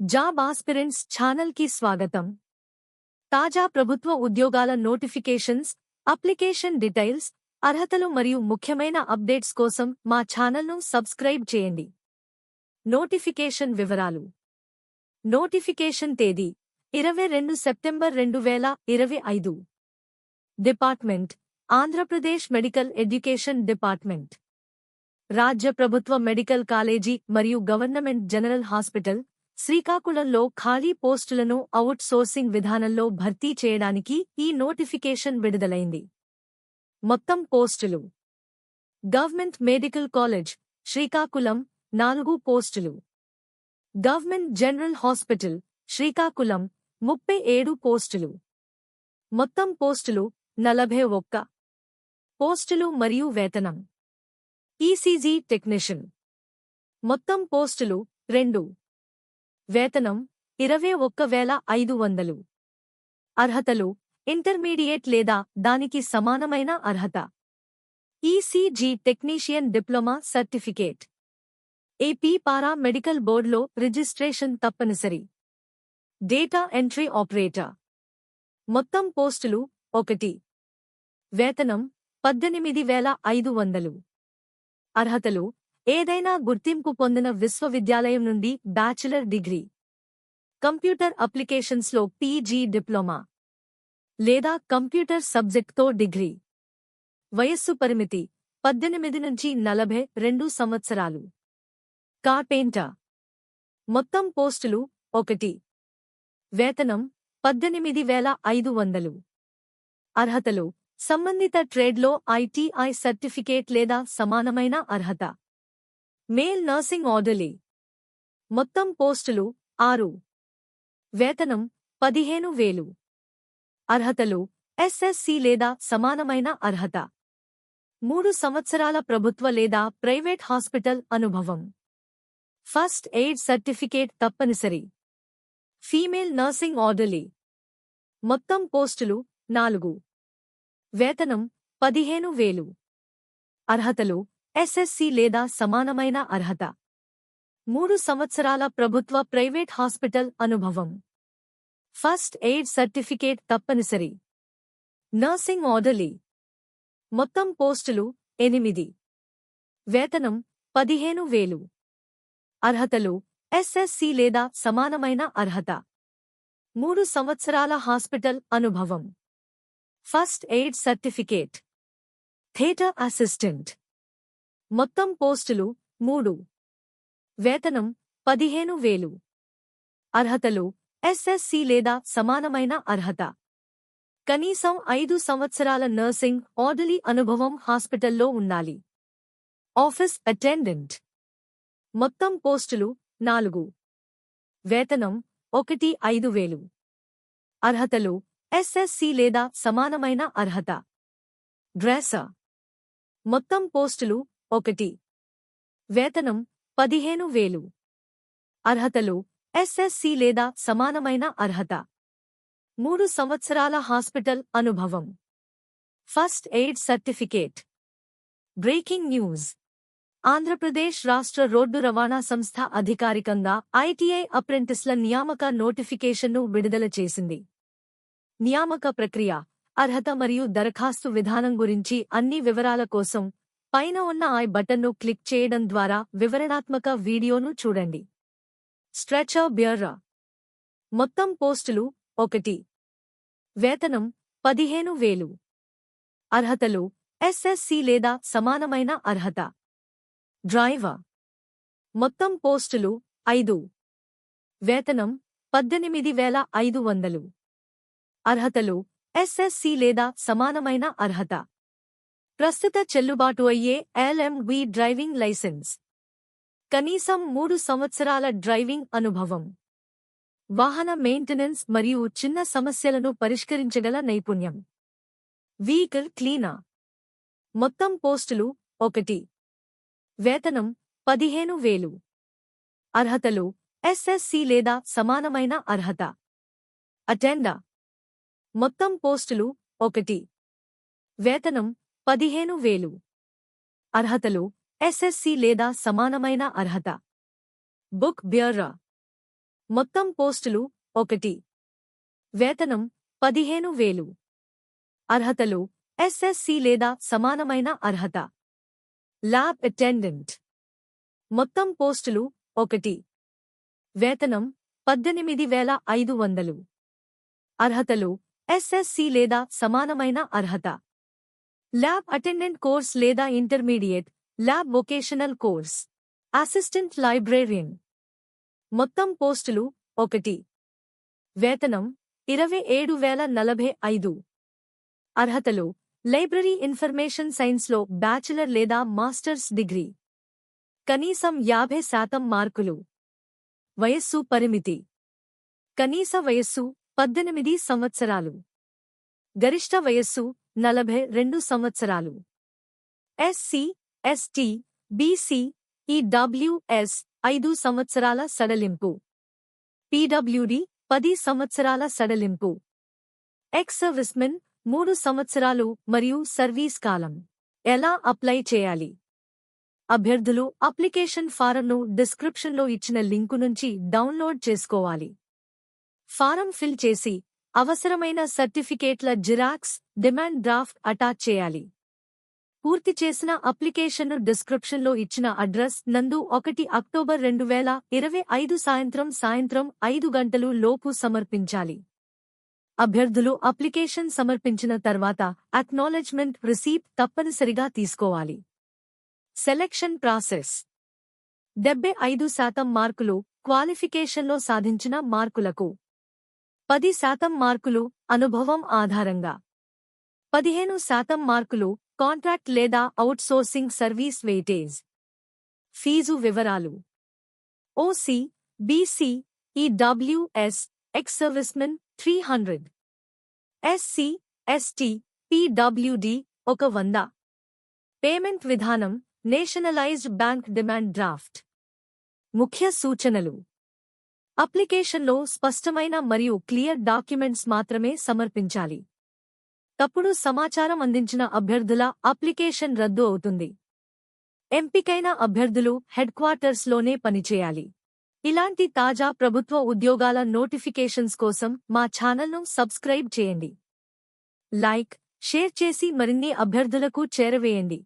Job aspirants ఛానల్కి స్వాగతం. తాజా ప్రభుత్వ ఉద్యోగాల నోటిఫికేషన్స్ అప్లికేషన్ డీటెయిల్స్ అర్హతలు మరియు ముఖ్యమైన అప్డేట్స్ కోసం మా ఛానల్ను సబ్స్క్రైబ్ చేయండి. నోటిఫికేషన్ వివరాలు. నోటిఫికేషన్ తేదీ ఇరవై రెండు సెప్టెంబర్ రెండు వేల ఇరవై ఐదు. Department Andhra Pradesh medical education department. రాజ్య ప్రభుత్వ మెడికల్ కాలేజీ మరియు గవర్నమెంట్ జనరల్ హాస్పిటల్ శ్రీకాకుళంలో ఖాళీ పోస్టులను అవుట్ సోర్సింగ్ విధానంలో భర్తీ చేయడానికి ఈ నోటిఫికేషన్ విడుదలైంది. మొత్తం పోస్టులు. గవర్నమెంట్ మెడికల్ కాలేజ్ శ్రీకాకుళం నాలుగు పోస్టులు. గవర్నమెంట్ జనరల్ హాస్పిటల్ శ్రీకాకుళం ముప్పై ఏడు పోస్టులు. మొత్తం పోస్టులు నలభై ఒక్క. పోస్టులు మరియు వేతనం. ECG technician. మొత్తం పోస్టులు రెండు. వేతనం ఇరవై ఒక్క వేల ఐదు వందలు. అర్హతలు ఇంటర్మీడియట్ లేదా దానికి సమానమైన అర్హత. ECG technician diploma certificate. AP para medical బోర్డులో రిజిస్ట్రేషన్ తప్పనిసరి. Data entry operator. మొత్తం పోస్టులు ఒకటి. వేతనం పద్దెనిమిది వేల ఐదు వందలు. అర్హతలు ఏదైనా గుర్తింపు పొందిన విశ్వవిద్యాలయం నుండి బ్యాచిలర్ డిగ్రీ. కంప్యూటర్ అప్లికేషన్స్లో పీజీ డిప్లొమా. లేదా కంప్యూటర్ సబ్జెక్ట్తో డిగ్రీ. వయస్సు పరిమితి పద్దెనిమిది నుంచి నలభై రెండు సంవత్సరాలు. కార్పేంటర్. మొత్తం పోస్టులు ఒకటి. వేతనం పద్దెనిమిది వేల ఐదు వందలు. అర్హతలు సంబంధిత ట్రేడ్లో ఐటీఐ సర్టిఫికేట్ లేదా సమానమైన అర్హత. Male nursing orderly. మొత్తం పోస్టులు ఆరు. వేతనం పదిహేను వేలు. అర్హతలు ఎస్ఎస్సి లేదా సమానమైన అర్హత. మూడు సంవత్సరాల ప్రభుత్వ లేదా ప్రైవేట్ హాస్పిటల్ అనుభవం. ఫస్ట్ ఎయిడ్ సర్టిఫికేట్ తప్పనిసరి. Female nursing orderly. మొత్తం పోస్టులు నాలుగు. వేతనం పదిహేను వేలు. అర్హతలు ఎస్ఎస్సి లేదా సమానమైన అర్హత. మూడు సంవత్సరాల ప్రభుత్వ ప్రైవేట్ హాస్పిటల్ అనుభవం. ఫస్ట్ ఎయిడ్ సర్టిఫికేట్ తప్పనిసరి. Nursing orderly. మొత్తం పోస్టులు ఎనిమిది. వేతనం పదిహేను వేలు. అర్హతలు ఎస్ఎస్సి లేదా సమానమైన అర్హత. మూడు సంవత్సరాల హాస్పిటల్ అనుభవం. First aid certificate. Theatre assistant. మొత్తం పోస్టులు మూడు. వేతనం పదిహేను వేలు. అర్హతలు ఎస్ఎస్సి లేదా సమానమైన అర్హత. కనీసం ఐదు సంవత్సరాల నర్సింగ్ ఆర్డలీ అనుభవం హాస్పిటల్లో ఉండాలి. Office attendant. మొత్తం పోస్టులు నాలుగు. వేతనం ఒకటి ఐదు వేలు. అర్హతలు ఎస్ఎస్సి లేదా సమానమైన అర్హత. డ్రెస్ మొత్తం పోస్టులు ఒకటి. వేతనం పదిహేను వేలు. అర్హతలు ఎస్ఎస్సి లేదా సమానమైన అర్హత. మూడు సంవత్సరాల హాస్పిటల్ అనుభవం. First aid certificate. Breaking news. Andhra Pradesh రాష్ట్ర రోడ్డు రవాణా సంస్థ అధికారికంగా ఐటీఐ అప్రెంటిస్ల నియామక నోటిఫికేషన్ను విడుదల చేసింది. నియామక ప్రక్రియ అర్హత మరియు దరఖాస్తు విధానం గురించి అన్ని వివరాల కోసం పైన ఉన్న ఐ బటన్ను క్లిక్ చేయడం ద్వారా వివరణాత్మక వీడియోను చూడండి. స్ట్రెచర్ బియర్రా మొత్తం పోస్టులు ఒకటి. వేతనం పదిహేను వేలు. అర్హతలు ఎస్ఎస్సి లేదా సమానమైన అర్హత. డ్రైవర్ మొత్తం పోస్టులు ఐదు. వేతనం పద్దెనిమిది వేల ఐదు వందలు. అర్హతలు ఎస్ఎస్సి లేదా సమానమైన అర్హత. ప్రస్తుత చెల్లుబాటు అయ్యే ఎల్ఎంవి డ్రైవింగ్ లైసెన్స్. కనీసం మూడు సంవత్సరాల డ్రైవింగ్ అనుభవం. వాహన మెయింటెనెన్స్ మరియు చిన్న సమస్యలను పరిష్కరించగల నైపుణ్యం. వీకల్ క్లీనా. మొత్తం పోస్టులు ఒకటి. వేతనం పదిహేను వేలు. అర్హతలు ఎస్ఎస్సి లేదా సమానమైన అర్హత. అటెండా. మొత్తం పోస్టులు ఒకటి. వేతనం పదిహేను వేలు. అర్హతలు ఎస్ఎస్సి లేదా సమానమైన అర్హత. బుక్ బియర్రా మొత్తం పోస్టులు ఒకటి. వేతనం పదిహేను వేలు. అర్హతలు ఎస్ఎస్సి లేదా సమానమైన అర్హత. Lab attendant. మొత్తం పోస్టులు ఒకటి. వేతనం పద్దెనిమిది వేల ఐదు వందలు. అర్హతలు ఎస్ఎస్సి లేదా సమానమైన అర్హత. ల్యాబ్ అటెండెంట్ కోర్స్ లేదా intermediate lab vocational course assistant librarian మొత్తం పోస్టులు ఒకటి. వేతనం ఇరవై ఏడు వేల నలభై ఐదు. అర్హతలు లైబ్రరీ ఇన్ఫర్మేషన్ సైన్స్లో బ్యాచిలర్ లేదా మాస్టర్స్ డిగ్రీ. కనీసం యాభై శాతం మార్కులు. వయస్సు పరిమితి. కనీస వయస్సు పద్దెనిమిది సంవత్సరాలు. గరిష్ట వయస్సు నలభై రెండు సంవత్సరాలు. ఎస్సీ ఎస్టీ బీసీ ఈడబ్ల్యూఎస్ ఐదు సంవత్సరాల సడలింపు. పీడబ్ల్యూడి పది సంవత్సరాల సడలింపు. ఎక్స్ సర్వీస్మెన్ మూడు సంవత్సరాలు మరియు సర్వీస్ కాలం. ఎలా అప్లై చేయాలి? అభ్యర్థులు అప్లికేషన్ ఫారంను డిస్క్రిప్షన్లో ఇచ్చిన లింకు నుంచి డౌన్లోడ్ చేసుకోవాలి. ఫారం ఫిల్ చేసి అవసరమైన సర్టిఫికేట్ల జిరాక్స్ డిమాండ్ డ్రాఫ్ట్ అటాచ్ చేయాలి. పూర్తి చేసిన అప్లికేషన్ను డిస్క్రిప్షన్లో ఇచ్చిన అడ్రస్ నందు ఒకటి అక్టోబర్ రెండు వేల ఇరవై ఐదు సాయంత్రం సాయంత్రం ఐదు గంటలు లోపు సమర్పించాలి. అభ్యర్థులు అప్లికేషన్ సమర్పించిన తర్వాత అక్నాలెడ్జ్మెంట్ రిసీప్ట్ తప్పనిసరిగా తీసుకోవాలి. Selection process. డెబ్బై ఐదు శాతం మార్కులు క్వాలిఫికేషన్లో సాధించిన మార్కులకు. పది శాతం మార్కులు అనుభవం ఆధారంగా. పదిహేను శాతం మార్కులు కాంట్రాక్ట్ లేదా అవుట్సోర్సింగ్ సర్వీస్ వెయిటేజ్. ఫీజు వివరాలు. OC BC EWS ex servicemen three hundred. SC ST PWD ఒక వంద. పేమెంట్ విధానం నేషనలైజ్డ్ బ్యాంక్ డిమాండ్ డ్రాఫ్ట్. ముఖ్య సూచనలు. అప్లికేషన్లో స్పష్టమైన మరియు క్లియర్ డాక్యుమెంట్స్ మాత్రమే సమర్పించాలి. తప్పుడు సమాచారం అందించిన అభ్యర్థుల అప్లికేషన్ రద్దు అవుతుంది. ఎంపికైన అభ్యర్థులు హెడ్ క్వార్టర్స్లోనే పనిచేయాలి. ఇలాంటి తాజా ప్రభుత్వ ఉద్యోగాల నోటిఫికేషన్స్ కోసం మా ఛానల్ను సబ్స్క్రైబ్ చేయండి. లైక్ షేర్ చేసి మరిన్ని అభ్యర్థులకు చేరవేయండి.